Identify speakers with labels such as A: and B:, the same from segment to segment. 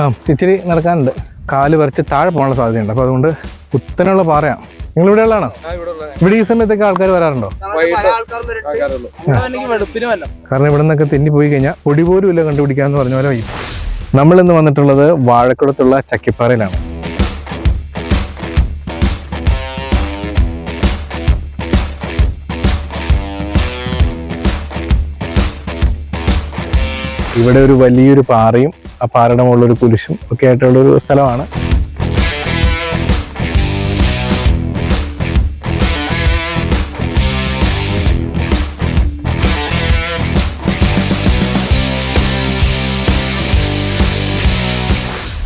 A: ആ ഇച്ചിരി നടക്കാനുണ്ട്. കാൽ വരച്ച് താഴെ പോകാനുള്ള സാധ്യതയുണ്ട്. അപ്പോൾ അതുകൊണ്ട് കുത്തനുള്ള പാറയാണ്. നിങ്ങൾ ഇവിടെ ഉള്ളതാണോ ഇവിടെ ഈ സമയത്തൊക്കെ ആൾക്കാർ വരാറുണ്ടോ? കാരണം ഇവിടെ നിന്നൊക്കെ തെന്നി പോയി കഴിഞ്ഞാൽ പൊടി പോലും ഇല്ല കണ്ടുപിടിക്കാന്ന് പറഞ്ഞ പോലെ വയ്യ. നമ്മളിന്ന് വന്നിട്ടുള്ളത് വാഴക്കുളത്തുള്ള ചക്കിപ്പാറയിലാണ്. ഇവിടെ ഒരു വലിയൊരു പാറയും മുകളിൽ ഒരു കുരിശും ഒക്കെ ആയിട്ടുള്ള ഒരു സ്ഥലമാണ്.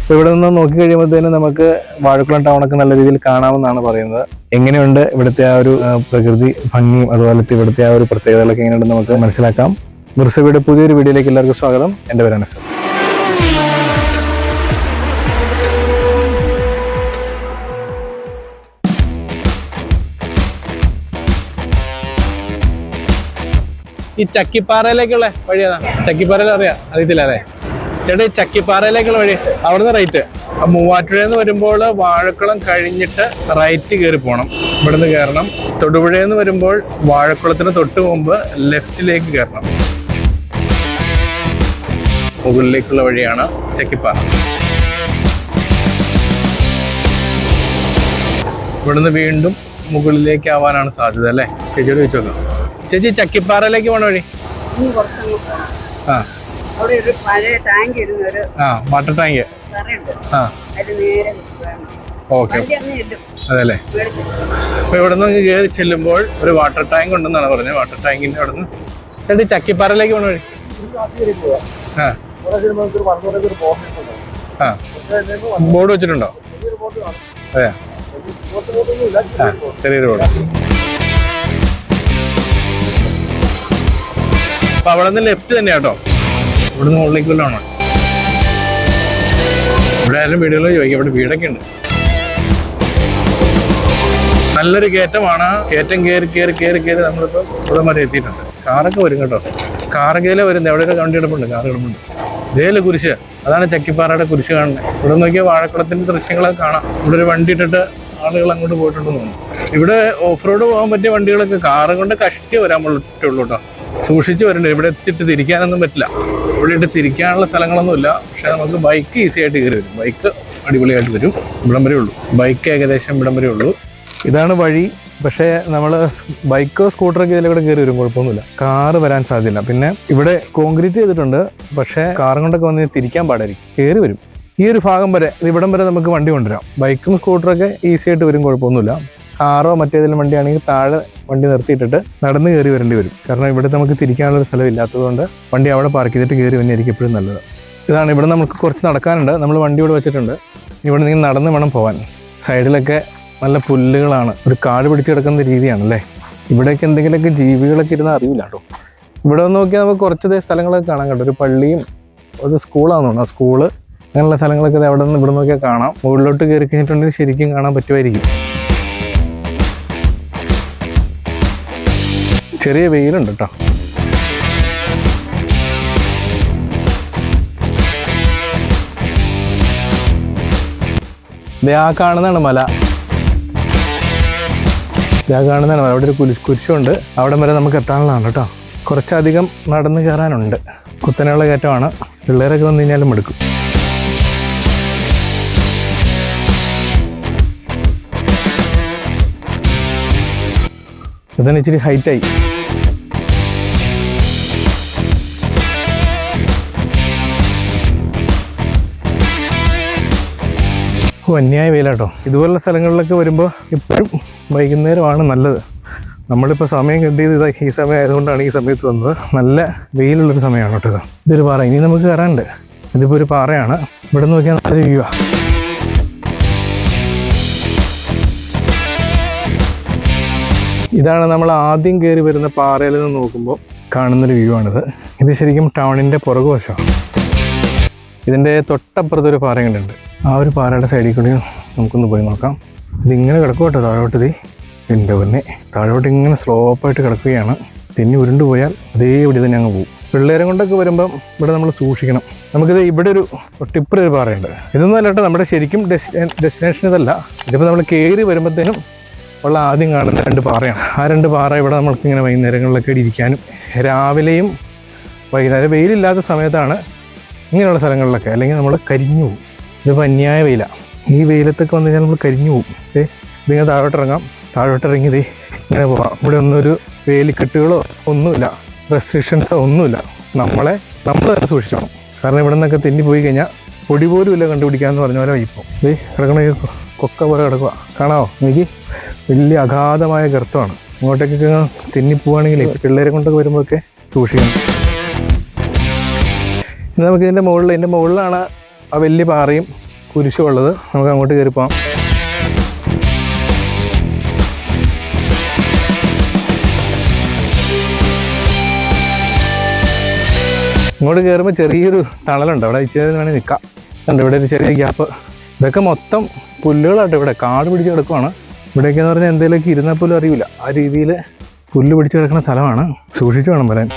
A: അപ്പോൾ ഇവിടെ നിന്ന് നോക്കി കഴിയുമ്പോഴത്തേനും നമുക്ക് വാഴക്കുളം ടൗണൊക്കെ നല്ല രീതിയിൽ കാണാമെന്നാണ് പറയുന്നത്. എങ്ങനെയുണ്ട് ഇവിടുത്തെ ആ ഒരു പ്രകൃതി ഭംഗിയും അതുപോലെ ഇവിടുത്തെ ആ ഒരു പ്രത്യേകതകളൊക്കെ എങ്ങനെയുണ്ടെന്ന് നമുക്ക് മനസ്സിലാക്കാം. മിർസബിയുടെ പുതിയൊരു വീഡിയോയിലേക്ക് എല്ലാവർക്കും സ്വാഗതം. എന്റെ പേര് അനസ് ഈ ചക്കിപ്പാറയിലേക്കുള്ള വഴി ഏതാ? ചക്കിപ്പാറയിൽ അറിയാം. അറിയത്തില്ല അല്ലേ? ചേട്ടാ ഈ ചക്കിപ്പാറയിലേക്കുള്ള വഴി അവിടുന്ന് റൈറ്റ് മൂവാറ്റുപുഴയിൽ നിന്ന് വരുമ്പോൾ വാഴക്കുളം കഴിഞ്ഞിട്ട് റൈറ്റ് കയറി പോകണം ഇവിടുന്ന് കയറണം തൊടുപുഴയിൽ വരുമ്പോൾ വാഴക്കുളത്തിന് തൊട്ട് മുമ്പ് ലെഫ്റ്റിലേക്ക് കയറണം മുകളിലേക്കുള്ള വഴിയാണ് ചക്കിപ്പാറ. ഇവിടുന്ന് വീണ്ടും മുകളിലേക്ക് ആവാനാണ് സാധ്യത അല്ലേ? ചേച്ചിയോട് ചോദിച്ചു നോക്കാം. ചേച്ചി ചക്കിപ്പാറയിലേക്ക് പോണ വഴി?
B: ഇനി കുറച്ചങ്ങ്
A: ആ.
B: അവിടെ ഒരു പഴയ ടാങ്ക് ഇരുന്ന ഒരു
A: ആ വാട്ടർ ടാങ്ക്. ആ. ഓക്കെ. അതല്ലേ? അപ്പൊ ഇവിടെ നിന്ന് കയറി ചെല്ലുമ്പോൾ ഒരു വാട്ടർ ടാങ്ക് ഉണ്ടെന്നാണ് പറഞ്ഞത്. വാട്ടർ ടാങ്കിന്റെ അവിടെ നിന്ന് ചേട്ടി ചക്കിപ്പാറയിലേക്ക് പോണ വഴി? ആ. ബോർഡ് വെച്ചിട്ടുണ്ടോ? അതെയാ. ചെറിയൊരു ബോർഡ്. അപ്പൊ അവിടെ നിന്ന് ലെഫ്റ്റ് തന്നെ കേട്ടോ ഇവിടുന്ന് മുകളിലേക്ക് വല്ലതാണോ ഇവിടെ ആയാലും വീടുകളിൽ ചോദിക്കും ഇവിടെ വീടൊക്കെ ഉണ്ട്. നല്ലൊരു കയറ്റമാണ്. കയറ്റം കയറി കയറി കയറി കയറി നമ്മളിപ്പോൾ ഇവിടെ വരെ എത്തിയിട്ടുണ്ട്. കാറൊക്കെ വരും കേട്ടോ. കാറൊക്കെ വരുന്നത് എവിടെ ഒരു വണ്ടി കിടപ്പുണ്ട് കാറ് കിടപ്പുണ്ട് ഇതേലെ കുരിശ്. അതാണ് ചക്കിപ്പാറയുടെ കുരിശ് കാണുന്നത്. ഇവിടെ നോക്കിയാൽ വാഴക്കുളത്തിന്റെ ദൃശ്യങ്ങളൊക്കെ കാണാം. ഇവിടെ ഒരു വണ്ടി ഇട്ടിട്ട് ആളുകൾ അങ്ങോട്ട് പോയിട്ടുണ്ടെന്ന് തോന്നുന്നു. ഇവിടെ ഓഫ് റോഡ് പോകാൻ പറ്റിയ വണ്ടികളൊക്കെ കാറ് കൊണ്ട് കഷ്ടി വരാൻ പറ്റുള്ളൂ കേട്ടോ സൂക്ഷിച്ച് വരണ്ടേ. ഇവിടെ എത്തിയിട്ട് തിരിക്കാനൊന്നും പറ്റില്ല. ഇവിടെ ഇട്ട് തിരിക്കാനുള്ള സ്ഥലങ്ങളൊന്നുമില്ല. പക്ഷെ നമുക്ക് ബൈക്ക് ഈസി ആയിട്ട് കയറി വരും. ബൈക്ക് അടിപൊളിയായിട്ട് വരും. ഇവിടം വരെ ഉള്ളൂ. ബൈക്ക് ഏകദേശം ഇവിടം വരെ ഉള്ളൂ. ഇതാണ് വഴി. പക്ഷേ നമ്മൾ ബൈക്കോ സ്കൂട്ടറൊക്കെ ഇതിലൂടെ കയറി വരും. കുഴപ്പമൊന്നുമില്ല. കാറ് വരാൻ സാധ്യതയില്ല. പിന്നെ ഇവിടെ കോൺക്രീറ്റ് ചെയ്തിട്ടുണ്ട്. പക്ഷേ കാറും കൊണ്ടൊക്കെ വന്ന് തിരിക്കാൻ പാടായിരിക്കും. കയറി വരും. ഈ ഒരു ഭാഗം വരെ ഇവിടം വരെ നമുക്ക് വണ്ടി കൊണ്ടുവരാം. ബൈക്കും സ്കൂട്ടറൊക്കെ ഈസി ആയിട്ട് വരും. കുഴപ്പമൊന്നുമില്ല. കാറോ മറ്റേതെങ്കിലും വണ്ടിയാണെങ്കിൽ താഴെ വണ്ടി നിർത്തിയിട്ടിട്ട് നടന്ന് കയറി വരേണ്ടി വരും. കാരണം ഇവിടെ നമുക്ക് തിരിക്കാനുള്ള സ്ഥലം ഇല്ലാത്തതുകൊണ്ട് വണ്ടി അവിടെ പാർക്ക് ചെയ്തിട്ട് കയറി വന്നെയായിരിക്കും എപ്പോഴും നല്ലത്. ഇതാണ് ഇവിടെ നമുക്ക് കുറച്ച് നടക്കാനുണ്ട്. നമ്മൾ വണ്ടി ഇവിടെ വെച്ചിട്ടുണ്ട്. ഇവിടെ നിങ്ങൾ നടന്ന് വേണം പോകാൻ സൈഡിലൊക്കെ നല്ല പുല്ലുകളാണ്. ഒരു കാട് പിടിച്ചു കിടക്കുന്ന രീതിയാണ് അല്ലേ ഇവിടെയൊക്കെ എന്തെങ്കിലുമൊക്കെ ജീവികളൊക്കെ ഇരുന്ന് അറിയില്ല കേട്ടോ. ഇവിടെ വന്ന് നോക്കിയാൽ നമുക്ക് കുറച്ച് സ്ഥലങ്ങളൊക്കെ കാണാൻ കേട്ടോ ഒരു പള്ളിയും ഒരു സ്കൂളാണെന്ന് തോന്നുന്നു. ആ സ്കൂൾ അങ്ങനെയുള്ള സ്ഥലങ്ങളൊക്കെ ദേ അവിടെ നിന്ന് ഇവിടെ നോക്കിയാൽ കാണാം. മുകളിലോട്ട് കയറി കഴിഞ്ഞിട്ടുണ്ടെങ്കിൽ ശരിക്കും കാണാൻ പറ്റുമായിരിക്കും. ചെറിയ വെയിലുണ്ട് കേട്ടോ ആ കാണുന്നതാണ് മല. ആ കാണുന്നതാണ് അവിടെ ഒരു കുരിശ് കുരിശുണ്ട്. അവിടെ വരെ നമുക്ക് എത്താനുള്ളതാണ് കേട്ടോ കുറച്ചധികം നടന്നു കയറാനുണ്ട്. കുത്തനെയുള്ള കയറ്റമാണ്. പിള്ളേരൊക്കെ വന്നു കഴിഞ്ഞാലും എടുക്കും ഇതാണ് ഇച്ചിരി ഹൈറ്റായി. അന്യായ വെയിലാട്ടോ. ഇതുപോലുള്ള സ്ഥലങ്ങളിലൊക്കെ വരുമ്പോൾ ഇപ്പോഴും വൈകുന്നേരമാണ് നല്ലത്. നമ്മളിപ്പോൾ സമയം കിട്ടിയത് ഇതാ ഈ സമയം ആയതുകൊണ്ടാണ് ഈ സമയത്ത് വന്നത്. നല്ല വെയിലുള്ളൊരു സമയമാണ് കേട്ടോ ഇത്. ഇതൊരു പാറ. ഇനി നമുക്ക് കയറാനുണ്ട്. ഇതിപ്പോൾ ഒരു പാറയാണ്. ഇവിടെ നോക്കിയാൽ നല്ല വ്യൂ ആ. ഇതാണ് നമ്മൾ ആദ്യം കയറി വരുന്ന പാറയിൽ നിന്ന് നോക്കുമ്പോൾ കാണുന്നൊരു വ്യൂ ആണിത്. ഇത് ശരിക്കും ടൗണിന്റെ പുറകുവശമാണ്. ഇതിന്റെ തൊട്ടപ്പുറത്തൊരു പാറ കണ്ടുണ്ട് ആ ഒരു പാറയുടെ സൈഡിൽ കൂടി നമുക്കൊന്ന് പോയി നോക്കാം. ഇതിങ്ങനെ കിടക്കും കേട്ടോ താഴോട്ട് ഇത്? എന്റെ പിന്നെ. താഴോട്ട് ഇങ്ങനെ സ്ലോപ്പായിട്ട് കിടക്കുകയാണ്. തെന്നി ഉരുണ്ട് പോയാൽ അതേ ഇവിടെ തന്നെ അങ്ങ് പോകും പിള്ളേരെ കൊണ്ടൊക്കെ വരുമ്പം ഇവിടെ നമ്മൾ സൂക്ഷിക്കണം. നമുക്കിത് ഇവിടെ ഒരു ഒട്ടിപ്പുറ ഒരു പാറയുണ്ട്. ഇതൊന്നും അല്ലാട്ടോ നമ്മുടെ ശരിക്കും ഡെസ്റ്റിനേഷൻ ഇതല്ല. ഇതിപ്പോൾ നമ്മൾ കയറി വരുമ്പോഴത്തേനും ഉള്ള ആദ്യം കാണുന്ന രണ്ട് പാറയാണ്. ആ രണ്ട് പാറ ഇവിടെ നമ്മൾക്ക് ഇങ്ങനെ വൈകുന്നേരങ്ങളിലൊക്കെ ഇരിക്കാനും രാവിലെയും വൈകുന്നേരം വെയിലില്ലാത്ത സമയത്താണ് ഇങ്ങനെയുള്ള സ്ഥലങ്ങളിലൊക്കെ അല്ലെങ്കിൽ നമ്മൾ കരിഞ്ഞു പോകും. ഇതിപ്പോൾ അന്യായ വെയിലാണ് ഈ വെയിലത്തൊക്കെ വന്നു കഴിഞ്ഞാൽ നമ്മൾ കരിഞ്ഞു പോകും. ഇതിങ്ങനെ താഴോട്ട് ഇറങ്ങാം. താഴോട്ട് ഇറങ്ങി ദേ ഇങ്ങനെ പോവാം. ഇവിടെ ഒന്നൊരു വേലിക്കെട്ടുകളോ ഒന്നുമില്ല. റെസ്ട്രിക്ഷൻസോ ഒന്നുമില്ല. നമ്മളെ നമ്മൾ തന്നെ സൂക്ഷിച്ചോണം. കാരണം ഇവിടെ നിന്നൊക്കെ തെന്നി പോയി കഴിഞ്ഞാൽ പൊടി പോലും ഇല്ല കണ്ടുപിടിക്കാമെന്ന് പറഞ്ഞ പോലെ വൈപ്പം ദേ കിടക്കണ കൊക്ക പോലെ കിടക്കുക. കാണാവോ? എനിക്ക് വലിയ അഗാധമായ ഗർത്തമാണ്. ഇങ്ങോട്ടേക്ക് തിന്നിപ്പോവാണെങ്കിൽ പിള്ളേരെ കൊണ്ടൊക്കെ വരുമ്പോഴൊക്കെ സൂക്ഷിക്കണം. ഇന്ന് നമുക്ക് ഇതിന്റെ മുകളിൽ ഇതിന്റെ മുകളിലാണ് ആ വലിയ പാറയും കുരിശും ഉള്ളത്. നമുക്ക് അങ്ങോട്ട് കയറി പോകാം ഇങ്ങോട്ട് കയറുമ്പോൾ ചെറിയൊരു തണലുണ്ട്. അവിടെ ഇച്ചിരി വേണമെങ്കിൽ നിൽക്കാം. ഉണ്ട് ഇവിടെ ഒരു ചെറിയ ഗ്യാപ്പ്. ഇതൊക്കെ മൊത്തം പുല്ലുകളാട്ടോ ഇവിടെ. കാട് പിടിച്ച് കിടക്കുവാണ്. ഇവിടെയൊക്കെ എന്ന് പറഞ്ഞാൽ എന്തെങ്കിലുമൊക്കെ ഇരുന്നാൽ പോലും അറിയില്ല ആ രീതിയിൽ പുല്ല് പിടിച്ച് കിടക്കുന്ന സ്ഥലമാണ്. സൂക്ഷിച്ചു വേണം വരാൻ.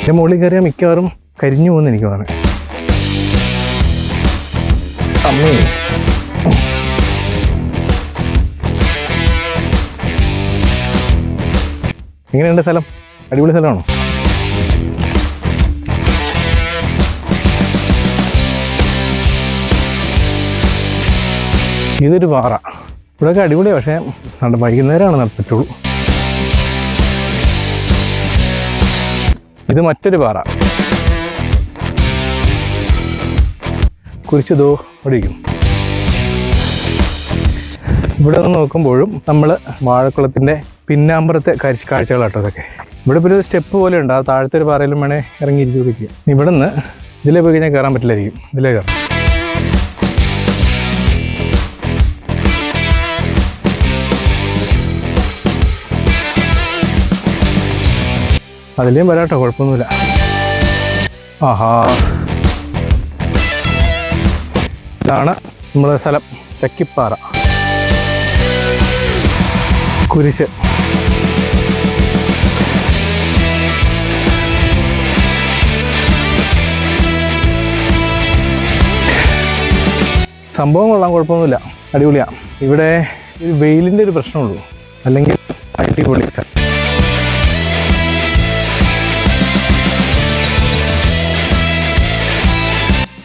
A: എന്റെ മുകളിൽ കയറിയാൽ മിക്കവാറും കരിഞ്ഞു പോകുന്ന എനിക്ക് തോന്നുന്നത് അമ്മേ എങ്ങനെയുണ്ട് സ്ഥലം. അടിപൊളി സ്ഥലമാണോ? ഇതൊരു പാറ. ഇവിടെയൊക്കെ അടിപൊളിയാണ് പക്ഷേ നമ്മുടെ വൈകുന്നേരമാണ് നടത്തിട്ടുള്ളൂ ഇത് മറ്റൊരു പാറ. അവിടെ ഇരിക്കും. ഇവിടെ നിന്ന് നോക്കുമ്പോഴും നമ്മൾ വാഴക്കുളത്തിന്റെ പിന്നാമ്പുറത്തെ കാഴ്ച കാഴ്ചകളാട്ടോ അതൊക്കെ ഇവിടെ പിന്നെ ഒരു സ്റ്റെപ്പ് പോലെ ഉണ്ട്. ആ താഴത്തെ ഒരു പാറയിലും വേണേൽ ഇറങ്ങിയിരിക്കുകയൊക്കെ ചെയ്യാം. ഇവിടെ നിന്ന് ഇതിലേ പോയി കഴിഞ്ഞാൽ കയറാൻ പറ്റില്ലായിരിക്കും. ഇതിലേ കയറാം അതിലേയും വരാട്ടോ കുഴപ്പമൊന്നുമില്ല. ആഹാ. ഇതാണ് നമ്മുടെ സ്ഥലം ചക്കിപ്പാറ. കുരിശ്. സംഭവം കൊള്ളാൻ കുഴപ്പമൊന്നുമില്ല. അടിപൊളിയാണ് ഇവിടെ ഒരു വെയിലിന്റെ ഒരു പ്രശ്നമുള്ളൂ. അല്ലെങ്കിൽ അടിപൊളി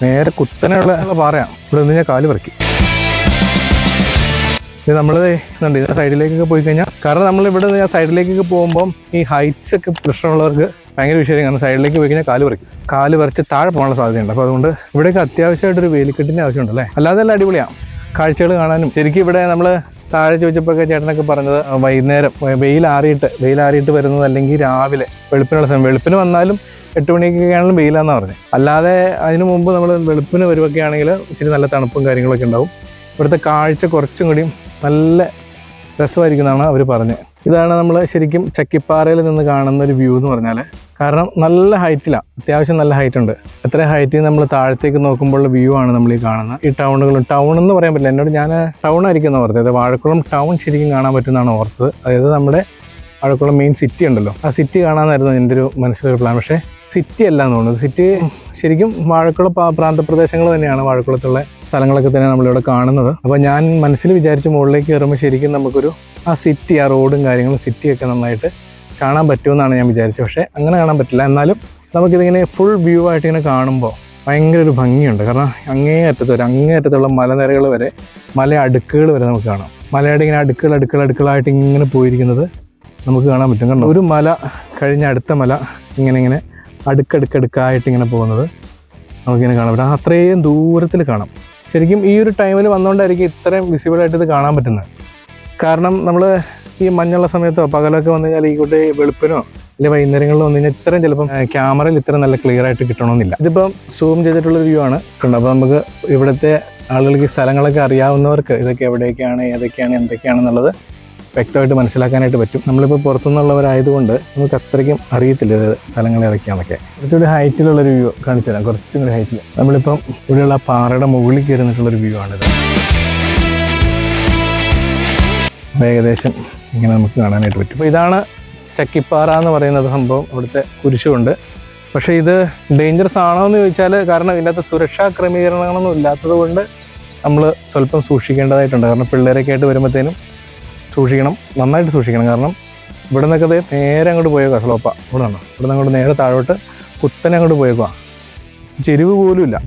A: നേരെ കുത്തനെയുള്ള പാറയാണ്. ഇവിടെ നിന്ന് ഞാൻ കാൽ പറക്കി. നമ്മൾ ഇതുണ്ട് ഇതിന്റെ സൈഡിലേക്കൊക്കെ പോയി കഴിഞ്ഞാൽ കാരണം നമ്മൾ ഇവിടെ നിന്ന് സൈഡിലേക്കൊക്കെ പോകുമ്പം ഈ ഹൈറ്റ്സ് ഒക്കെ പ്രശ്നമുള്ളവർക്ക് ഭയങ്കര വിഷയം കാരണം സൈഡിലേക്ക് പോയി കഴിഞ്ഞാൽ കാൽ പറിക്കും. കാൽ പറിച്ച് താഴെ പോകാനുള്ള സാധ്യതയുണ്ട്. അപ്പോൾ അതുകൊണ്ട് ഇവിടെയൊക്കെ അത്യാവശ്യമായിട്ടൊരു വേലിക്കെട്ടിന്റെ ആവശ്യമുണ്ട് അല്ലേ? അല്ലാതെ എല്ലാം അടിപൊളിയാണ്. കാഴ്ചകൾ കാണാനും ശരിക്കും ഇവിടെ നമ്മൾ താഴെ ചോദിച്ചപ്പോഴൊക്കെ ചേട്ടനൊക്കെ പറഞ്ഞത് വൈകുന്നേരം വെയിലാറിയിട്ട് വെയിലാറിയിട്ട് വരുന്നത് അല്ലെങ്കിൽ രാവിലെ വെളുപ്പിനുള്ള സമയം വെളുപ്പിന് വന്നാലും എട്ട് മണിക്ക് ആണെങ്കിലും വെയിലാന്നാണ് പറഞ്ഞത് അല്ലാതെ അതിന് മുമ്പ് നമ്മൾ വെളുപ്പിന് വരുമൊക്കെ ആണെങ്കിൽ ഇച്ചിരി നല്ല തണുപ്പും കാര്യങ്ങളൊക്കെ ഉണ്ടാവും. ഇവിടുത്തെ കാഴ്ച കുറച്ചും കൂടിയും നല്ല രസമായിരിക്കുന്നതാണ് അവർ പറഞ്ഞത് ഇതാണ് നമ്മൾ ശരിക്കും ചക്കിപ്പാറയിൽ നിന്ന് കാണുന്ന ഒരു വ്യൂ എന്ന് പറഞ്ഞാൽ കാരണം നല്ല ഹൈറ്റിലാണ് അത്യാവശ്യം നല്ല ഹൈറ്റ് ഉണ്ട് എത്ര ഹൈറ്റിൽ നമ്മൾ താഴത്തേക്ക് നോക്കുമ്പോഴുള്ള വ്യൂ ആണ് നമ്മൾ ഈ കാണുന്നത്. ഈ ടൗണുകളും ടൗൺ എന്ന് പറയാൻ പറ്റില്ല. എന്നോട് ഞാൻ ടൗൺ ആയിരിക്കും ഓർത്തത് വാഴക്കുളം ടൗൺ ശരിക്കും കാണാൻ പറ്റുന്നതാണ് ഓർത്തത്. അതായത് നമ്മുടെ വാഴക്കുളം മെയിൻ സിറ്റി ഉണ്ടല്ലോ. ആ സിറ്റി കാണാമെന്നായിരുന്നു എന്റെ ഒരു മനസ്സിലൊരു പ്ലാൻ. പക്ഷേ സിറ്റി അല്ല എന്ന് തോന്നുന്നത് സിറ്റി ശരിക്കും വാഴക്കുളം പ്രാ- പ്രാന്തപ്രദേശങ്ങൾ തന്നെയാണ് വാഴക്കുളത്തുള്ള സ്ഥലങ്ങളൊക്കെ തന്നെ നമ്മളിവിടെ കാണുന്നത്. അപ്പോൾ ഞാൻ മനസ്സിൽ വിചാരിച്ച് മുകളിലേക്ക് കയറുമ്പോൾ ശരിക്കും നമുക്കൊരു ആ സിറ്റി ആ റോഡും കാര്യങ്ങളും സിറ്റിയൊക്കെ നന്നായിട്ട് കാണാൻ പറ്റുമെന്നാണ് ഞാൻ വിചാരിച്ചത്. പക്ഷേ അങ്ങനെ കാണാൻ പറ്റില്ല. എന്നാലും നമുക്കിതിങ്ങനെ ഫുൾ വ്യൂ ആയിട്ട് ഇങ്ങനെ കാണുമ്പോൾ ഭയങ്കര ഒരു ഭംഗിയുണ്ട്. കാരണം അങ്ങേ അറ്റത്ത് വരെ അങ്ങേ അറ്റത്തുള്ള മലനിരകൾ വരെ മല അടുക്കുകൾ വരെ നമുക്ക് കാണാം. മലയുടെ ഇങ്ങനെ അടുക്കുകൾ അടുക്കുകൾ അടുക്കളായിട്ട് ഇങ്ങനെ പോയിരിക്കുന്നത് നമുക്ക് കാണാൻ പറ്റും. കാരണം ഒരു മല കഴിഞ്ഞ അടുത്ത മല ഇങ്ങനെ ഇങ്ങനെ അടുക്കടുക്കടുക്കായിട്ട് ഇങ്ങനെ പോകുന്നത്. നമുക്കിങ്ങനെ കാണാൻ പറ്റും. അത്രയും ദൂരത്തിൽ കാണാം. ശരിക്കും ഈ ഒരു ടൈമിൽ വന്നുകൊണ്ടായിരിക്കും ഇത്രയും വിസിബിളായിട്ട് ഇത് കാണാൻ പറ്റുന്നത്. കാരണം നമ്മൾ ഈ മഞ്ഞുള്ള സമയത്തോ പകലൊക്കെ വന്നു കഴിഞ്ഞാൽ ഈ കൂട്ടി വെളുപ്പിനോ അല്ലെങ്കിൽ വൈകുന്നേരങ്ങളിലോ വന്നു കഴിഞ്ഞാൽ ഇത്രയും ചിലപ്പം ക്യാമറയിൽ ഇത്ര നല്ല ക്ലിയർ ആയിട്ട് കിട്ടണമെന്നില്ല. ഇതിപ്പം സൂം ചെയ്തിട്ടുള്ള വ്യൂ ആണ്. കണ്ടു അപ്പോൾ നമുക്ക് ഇവിടുത്തെ ആളുകൾക്ക് സ്ഥലങ്ങളൊക്കെ അറിയാവുന്നവർക്ക് ഇതൊക്കെ എവിടെയൊക്കെയാണ് ഏതൊക്കെയാണ് എന്തൊക്കെയാണെന്നുള്ളത് വ്യക്തമായിട്ട് മനസ്സിലാക്കാനായിട്ട് പറ്റും. നമ്മളിപ്പോൾ പുറത്തുനിന്നുള്ളവരായതുകൊണ്ട് നമുക്ക് അത്രയ്ക്കും അറിയത്തില്ല സ്ഥലങ്ങൾ ഏതൊക്കെയാണെന്നൊക്കെ. കുറച്ചുകൂടി ഹൈറ്റിലുള്ളൊരു വ്യൂ കാണിച്ചു തരാം. കുറച്ചും കൂടി ഹൈറ്റിൽ നമ്മളിപ്പം ഇവിടെയുള്ള പാറയുടെ മുകളിൽ കയറുന്നിട്ടുള്ളൊരു വ്യൂ ആണിത്. ഏകദേശം ഇങ്ങനെ നമുക്ക് കാണാനായിട്ട് പറ്റും. അപ്പോൾ ഇതാണ് ചക്കിപ്പാറ എന്ന് പറയുന്നത് സംഭവം. അവിടുത്തെ കുരിശുണ്ട്. പക്ഷേ ഇത് ഡേഞ്ചറസ് ആണോ എന്ന് ചോദിച്ചാൽ കാരണം ഇതിനകത്ത് സുരക്ഷാ ക്രമീകരണങ്ങളൊന്നും ഇല്ലാത്തത് കൊണ്ട് നമ്മൾ സ്വല്പം സൂക്ഷിക്കേണ്ടതായിട്ടുണ്ട്. കാരണം പിള്ളേരൊക്കെ ആയിട്ട് വരുമ്പോഴത്തേനും സൂക്ഷിക്കണം നന്നായിട്ട് സൂക്ഷിക്കണം. കാരണം ഇവിടെ നിന്നൊക്കെ നേരെ അങ്ങോട്ട് പോയേക്കുക സ്ലോപ്പ ഇവിടെ നിന്നാണ് ഇവിടെ അങ്ങോട്ട് നേരെ താഴോട്ട് കുത്തനെ അങ്ങോട്ട് പോയേക്കുക ചെരിവ് പോലുമില്ല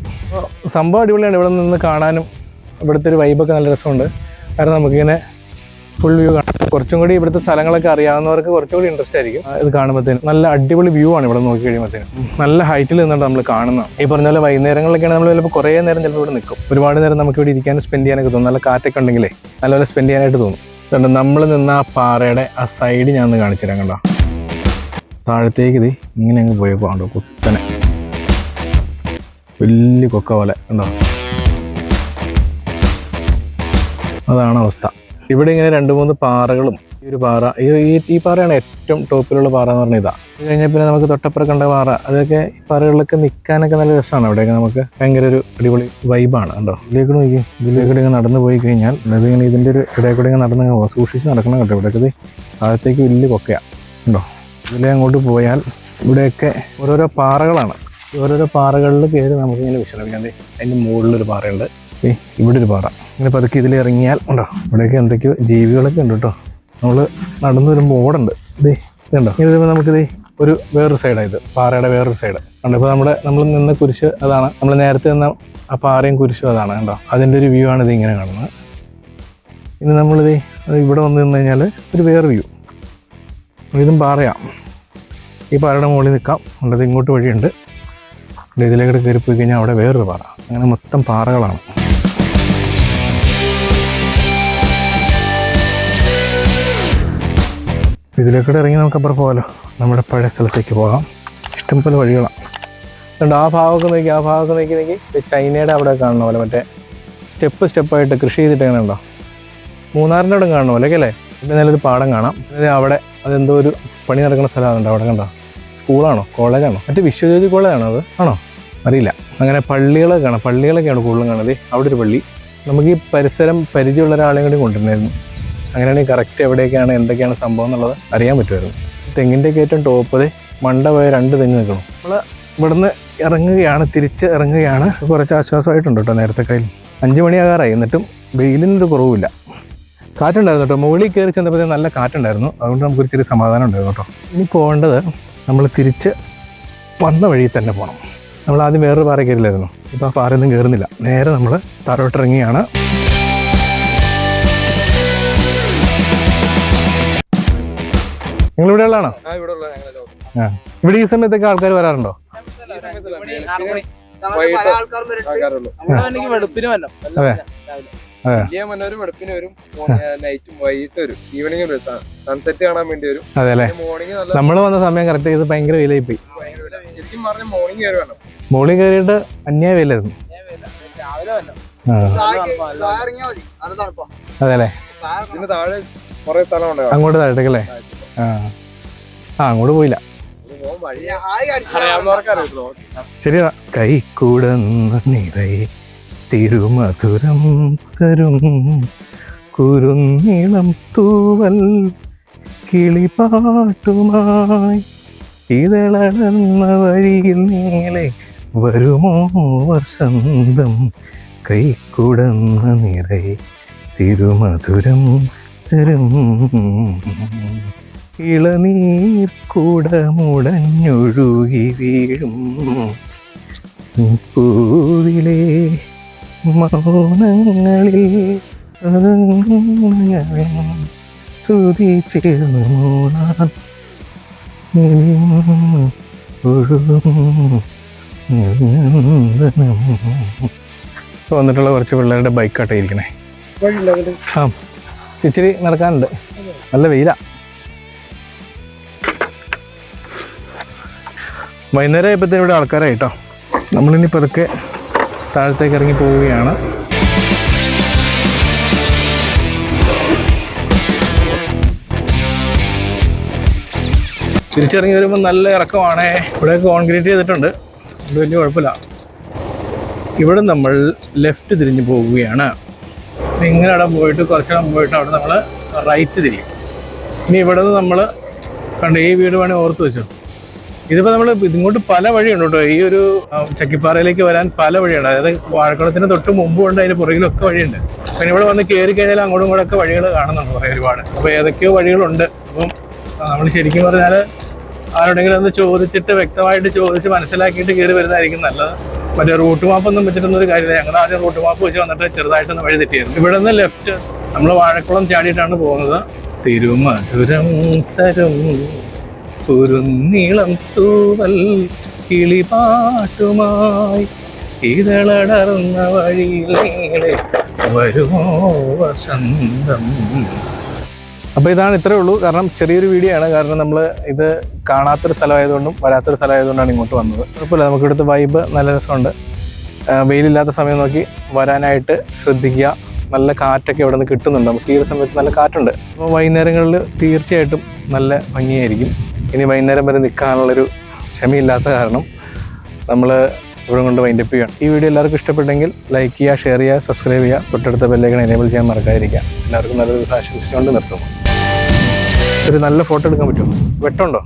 A: സംഭവം അടിപൊളിയാണ്. ഇവിടെ നിന്ന് കാണാനും ഇവിടുത്തെ ഒരു വൈബൊക്കെ നല്ല രസമുണ്ട്. കാരണം നമുക്കിങ്ങനെ ഫുൾ വ്യൂ കാണാം. കുറച്ചും കൂടി ഇവിടുത്തെ സ്ഥലങ്ങളൊക്കെ അറിയാവുന്നവർക്ക് കുറച്ചും കൂടി ഇൻട്രസ്റ്റ് ആയിരിക്കും. ഇത് കാണുമ്പോഴത്തേനും നല്ല അടിപൊളി വ്യൂ ആണ് ഇവിടെ നോക്കി കഴിയുമ്പോഴത്തേനും നല്ല ഹൈറ്റിൽ നിന്നിട്ട് നമ്മൾ കാണുന്നത് ഈ പറഞ്ഞ പോലെ വൈകുന്നേരങ്ങളിലൊക്കെയാണ് നമ്മൾ ചിലപ്പോൾ കുറേ നേരം ചിലപ്പോൾ ഇവിടെ നിൽക്കും. ഒരുപാട് നേരം നമുക്ക് ഇവിടെ ഇരിക്കാനും സ്പെൻഡ് ചെയ്യാനൊക്കെ തോന്നും. നല്ല കാറ്റൊക്കെ ഉണ്ടെങ്കിലേ നല്ലപോലെ സ്പെൻഡ് ചെയ്യാനായിട്ട് തോന്നും. കണ്ടോ നമ്മൾ നിന്ന ആ പാറയുടെ ആ സൈഡ് ഞാൻ ഒന്ന് കാണിച്ചു തരാം കണ്ടോ. താഴത്തേക്ക് ഇത് ഇങ്ങനെ അങ്ങ് പോയപ്പോൾ കണ്ടോ കുത്തനെ. വലിയ കൊക്ക പോലെ കണ്ടോ. അതാണ് അവസ്ഥ. ഇവിടെ ഇങ്ങനെ രണ്ട് മൂന്ന് പാറകളും ഈ ഒരു പാറ. ഈ ഈ- പാറയാണ് ഏറ്റവും ടോപ്പിലുള്ള പാറ എന്ന് പറഞ്ഞാൽ ഇതാ. അത് കഴിഞ്ഞാൽ പിന്നെ നമുക്ക് തൊട്ടപ്പുറം കണ്ട പാറ. അതൊക്കെ ഈ പാറകളിലൊക്കെ നിൽക്കാനൊക്കെ നല്ല രസമാണ്. അവിടെയൊക്കെ നമുക്ക് ഭയങ്കര ഒരു അടിപൊളി വൈബാണ് കണ്ടോ? ഇതിലേക്ക് നോക്കി. ഇതിലേക്ക് ഇങ്ങനെ നടന്നു പോയി കഴിഞ്ഞാൽ അതായത് ഇങ്ങനെ ഇതിന്റെ ഒരു ഇടയിൽ കൂടെ ഇങ്ങനെ നടന്ന് സൂക്ഷിച്ച് നടക്കണം കേട്ടോ ഇവിടെയൊക്കെ താഴത്തേക്ക് വലിയ കൊക്കയാണ് ഉണ്ടോ ഇതിലെ അങ്ങോട്ട് പോയാൽ ഇവിടെയൊക്കെ ഓരോരോ പാറകളാണ്. ഓരോരോ പാറകളിൽ കയറി നമുക്കിങ്ങനെ വിശ്രമിക്കാം അതിന്റെ മുകളിലൊരു പാറയുണ്ട്. ഇവിടെ ഒരു പാറ. ഇങ്ങനെ പതുക്കെ ഇതിൽ ഇറങ്ങിയാൽ ഉണ്ടോ? ഇവിടെയൊക്കെ എന്തൊക്കെയോ ജീവികളൊക്കെ ഉണ്ട് കേട്ടോ. നമ്മൾ നടന്നു വരുമ്പോൾ ഓടുണ്ട്. ഇതേ ഇതുണ്ടോ? ഇങ്ങനെ വരുമ്പോൾ നമുക്കിത് ഒരു വേറൊരു സൈഡാണ് ഇത്. പാറയുടെ വേറൊരു സൈഡ് കണ്ടോ? ഇപ്പോൾ നമ്മുടെ നമ്മൾ നിന്ന കുരിശ് അതാണ്. നമ്മൾ നേരത്തെ നിന്ന ആ പാറയും കുരിശും അതാണ് കണ്ടോ? അതിന്റെ ഒരു വ്യൂ ആണ് ഇത് ഇങ്ങനെ കാണുന്നത്. ഇനി നമ്മളിത് ഇവിടെ വന്ന് നിന്ന് കഴിഞ്ഞാൽ ഒരു വേറെ വ്യൂ ഇതും പാറയാണ് ഈ പാറയുടെ മുകളിൽ നിൽക്കാം. ഉണ്ടത് ഇങ്ങോട്ട് വഴിയുണ്ട്. ഇതിലേക്കൂടെ കയറിപ്പോയി കയറി പോയി കഴിഞ്ഞാൽ അവിടെ വേറൊരു പാറ. അങ്ങനെ മൊത്തം പാറകളാണ്. ഇതിലേക്കൂടെ ഇറങ്ങി നമുക്ക് അപ്പുറം പോകാമല്ലോ നമ്മുടെ പഴയ സ്ഥലത്തേക്ക് പോകാം. ഇഷ്ടംപോലെ വഴികളാണ്. അതുകൊണ്ട് ആ ഭാഗമൊക്കെ നോക്കി ആ ഭാഗമൊക്കെ നോക്കി നോക്കി. ചൈനയുടെ അവിടെ കാണുന്ന പോലെ മറ്റേ സ്റ്റെപ്പ് സ്റ്റെപ്പായിട്ട് കൃഷി ചെയ്തിട്ട് എങ്ങനെ ഉണ്ടോ? മൂന്നാറിന്റെ അവിടെ കാണുന്ന പോലെ അല്ലേ? പിന്നെ നല്ലൊരു പാടം കാണാം. പിന്നെ അവിടെ അതെന്തോ ഒരു പണി നടക്കുന്ന സ്ഥലമാണുണ്ടോ അവിടെ കണ്ടോ? സ്കൂളാണോ? കോളേജാണോ? മറ്റേ വിശ്വജ്യോതി കോളേജാണോ അത്? ആണോ? അറിയില്ല. അങ്ങനെ പള്ളികളൊക്കെ കാണാം. പള്ളികളൊക്കെയാണ് കൂടുതലും കാണുന്നത്. അവിടെ ഒരു പള്ളി. നമുക്ക് ഈ പരിസരം പരിചയമുള്ള ഒരാളെയും കൂടി കൊണ്ടുവരുന്നായിരുന്നു അങ്ങനെയാണെങ്കിൽ കറക്റ്റ് എവിടെയൊക്കെയാണ് എന്തൊക്കെയാണ് സംഭവം എന്നുള്ളത് അറിയാൻ പറ്റുമായിരുന്നു. തെങ്ങിന്റെ ഏറ്റവും ടോപ്പ് മണ്ട പോയ രണ്ട് തെങ്ങ് നിൽക്കണം. നമ്മൾ ഇവിടുന്ന് ഇറങ്ങുകയാണ് തിരിച്ച് ഇറങ്ങുകയാണ്. കുറച്ച് ആശ്വാസമായിട്ടുണ്ട് കേട്ടോ നേരത്തെ കയ്യിൽ. അഞ്ച് മണിയാകാറായി എന്നിട്ടും വെയിലിനൊരു കുറവില്ല കാറ്റുണ്ടായിരുന്നു കേട്ടോ. മുകളിൽ കയറി ചെന്നപ്പോഴത്തേക്കും നല്ല കാറ്റുണ്ടായിരുന്നു. അതുകൊണ്ട് നമുക്കൊരു ചെറിയ സമാധാനം ഉണ്ടായിരുന്നു കേട്ടോ. ഇനി പോകേണ്ടത് നമ്മൾ തിരിച്ച് വന്ന വഴി തന്നെ പോകണം നമ്മൾ ആദ്യം വേറൊരു പാറ കയറില്ലായിരുന്നു. ഇപ്പോൾ ആ പാറയൊന്നും കയറുന്നില്ല. നേരെ നമ്മൾ താഴോട്ടിറങ്ങിയാണ്. നിങ്ങൾ ഇവിടെ ഉള്ളതാണോ
C: ആ. ഇവിടെ
A: ഈ സമയത്തൊക്കെ ആൾക്കാർ വരാറുണ്ടോ.
C: വലിയ മുന്നേരും വെളുപ്പിന് വരും നൈറ്റും വൈകിട്ട് വരും. ഈവനിങ് വരും. സൺസെറ്റ് കാണാൻ വേണ്ടി വരും. മോർണിംഗ്
A: നമ്മൾ വന്ന സമയം കറക്റ്റ് ചെയ്ത് ഭയങ്കര വിലയായി പോയി.
C: ശരിക്കും പറഞ്ഞ മോർണിംഗ് കയറി വേണം
A: മുകളിൽ കയറിയിട്ട് അന്യായ
B: മതി.
A: അതെ അല്ലേ?
B: താഴെ
C: ഇതിന് താഴെ കുറെ സ്ഥലമുണ്ട്
A: അങ്ങോട്ട് താഴത്തേക്കല്ലേ ആ. അങ്ങോട്ട് പോയില്ല. ശരിയാ. കൈ നിറയെ തിരുമധുരം തരും. കുരുന്നീളം തൂവൽ കിളിപ്പാട്ടുമായി ഇതളർന്ന വഴിയിൽ നീളെ വരുമോ വസന്തം കൂടുന്ന നിറയെ തിരുമധുരം തരും. ഇളനീർ കുടമുടഞ്ഞൊഴുകി വീഴും. പൂവിലെ മൗനങ്ങളിൽ ശ്രുതി ചേർന്നോളാം മൂളാൻ വന്നിട്ടുള്ള കുറച്ച് പിള്ളേരുടെ ബൈക്കാട്ടെ ഇരിക്കണേ. ആ ഇച്ചിരി നടക്കാനുണ്ട്. നല്ല വെയിലാ. വൈകുന്നേരം ആയപ്പോഴത്തേനും ഇവിടെ ആൾക്കാരായിട്ടോ. നമ്മളിനി പതുക്കെ താഴത്തേക്ക് ഇറങ്ങി പോവുകയാണ്. തിരിച്ചിറങ്ങി വരുമ്പോൾ നല്ല ഇറക്കമാണ്. ഇവിടെ കോൺക്രീറ്റ് ചെയ്തിട്ടുണ്ട്. അത് വലിയ കുഴപ്പമില്ല. ഇവിടെ നമ്മൾ ലെഫ്റ്റ് തിരിഞ്ഞ് പോവുകയാണ്. ഇങ്ങനെ അവിടെ പോയിട്ട് കുറച്ചിടം പോയിട്ട് അവിടെ നമ്മൾ റൈറ്റ് തിരിയും. ഇനി ഇവിടെ നിന്ന് നമ്മൾ കണ്ട ഈ വീട് വേണേൽ ഓർത്ത് വെച്ചു. ഇതിപ്പോൾ നമ്മൾ ഇങ്ങോട്ട് പല വഴിയുണ്ട് കേട്ടോ. ഈ ഒരു ചക്കിപ്പാറയിലേക്ക് വരാൻ പല വഴിയുണ്ട്. അതായത് വാഴക്കുളത്തിന് തൊട്ട് മുമ്പും ഉണ്ട് അതിന് പുറകിലൊക്കെ വഴിയുണ്ട്. പിന്നെ ഇവിടെ വന്ന് കയറി കഴിഞ്ഞാൽ അങ്ങോട്ടും ഇങ്ങോട്ടൊക്കെ വഴികൾ കാണുന്നുണ്ട് കുറേ ഒരുപാട്. അപ്പോൾ ഏതൊക്കെയോ വഴികളുണ്ട്. അപ്പം നമ്മൾ ശരിക്കും പറഞ്ഞാൽ ആരോടെങ്കിലും ഒന്ന് ചോദിച്ചിട്ട് വ്യക്തമായിട്ട് ചോദിച്ച് മനസ്സിലാക്കിയിട്ട് കയറി വരുന്നതായിരിക്കും നല്ലത്. മറ്റേ റൂട്ട് മാപ്പ് ഒന്നും വെച്ചിട്ടൊന്നും ഒരു കാര്യമില്ല. ഞങ്ങൾ ആദ്യം റൂട്ട് മാപ്പ് വെച്ച് വന്നിട്ട് ചെറുതായിട്ടൊന്ന് വഴി തെറ്റിയായിരുന്നു ഇവിടെ നിന്ന് ലെഫ്റ്റ് നമ്മൾ വാഴക്കുളം ചാടിയിട്ടാണ് പോകുന്നത്. തിരുമധുരം തരും കുരുന്നീളം തൂവൽ കിളിപാട്ടുമായി ഇതളടർന്ന വഴിയിലേ വരുമോ വസന്തം. അപ്പോൾ ഇതാണ് ഇത്രേ ഉള്ളൂ. കാരണം ചെറിയൊരു വീഡിയോ ആണ്. കാരണം നമ്മൾ ഇത് കാണാത്തൊരു സ്ഥലമായതുകൊണ്ടും വരാത്തൊരു സ്ഥലമായതുകൊണ്ടാണ് ഇങ്ങോട്ട് വന്നത്. കുഴപ്പമില്ല. നമുക്ക് ഇവിടുത്തെ വൈബ് നല്ല രസമുണ്ട്. വെയിലില്ലാത്ത സമയം നോക്കി വരാനായിട്ട് ശ്രദ്ധിക്കുക. നല്ല കാറ്റൊക്കെ ഇവിടെ നിന്ന് കിട്ടുന്നുണ്ട്. നമുക്ക് ഈ ഒരു സമയത്ത് നല്ല കാറ്റുണ്ട്. അപ്പോൾ വൈകുന്നേരങ്ങളിൽ തീർച്ചയായിട്ടും നല്ല ഭംഗിയായിരിക്കും. ഇനി വൈകുന്നേരം വരെ നിൽക്കാനുള്ളൊരു ക്ഷമയില്ലാത്ത കാരണം നമ്മൾ ഇവിടെ കൊണ്ട് വൈൻഡപ്പ് ചെയ്യുകയാണ്. ഈ വീഡിയോ എല്ലാവർക്കും ഇഷ്ടപ്പെട്ടെങ്കിൽ ലൈക്ക് ചെയ്യുക ഷെയർ ചെയ്യുക സബ്സ്ക്രൈബ് ചെയ്യുക. തൊട്ടടുത്ത ബെല്ലേക്കൺ എനേബിൾ ചെയ്യാൻ മറക്കാതിരിക്കുക. എല്ലാവർക്കും നല്ലൊരു ദിവസം ആശംസിച്ചുകൊണ്ട് നിർത്തും ഒരു നല്ല ഫോട്ടോ എടുക്കാൻ പറ്റുമോ? വെട്ടമുണ്ടോ?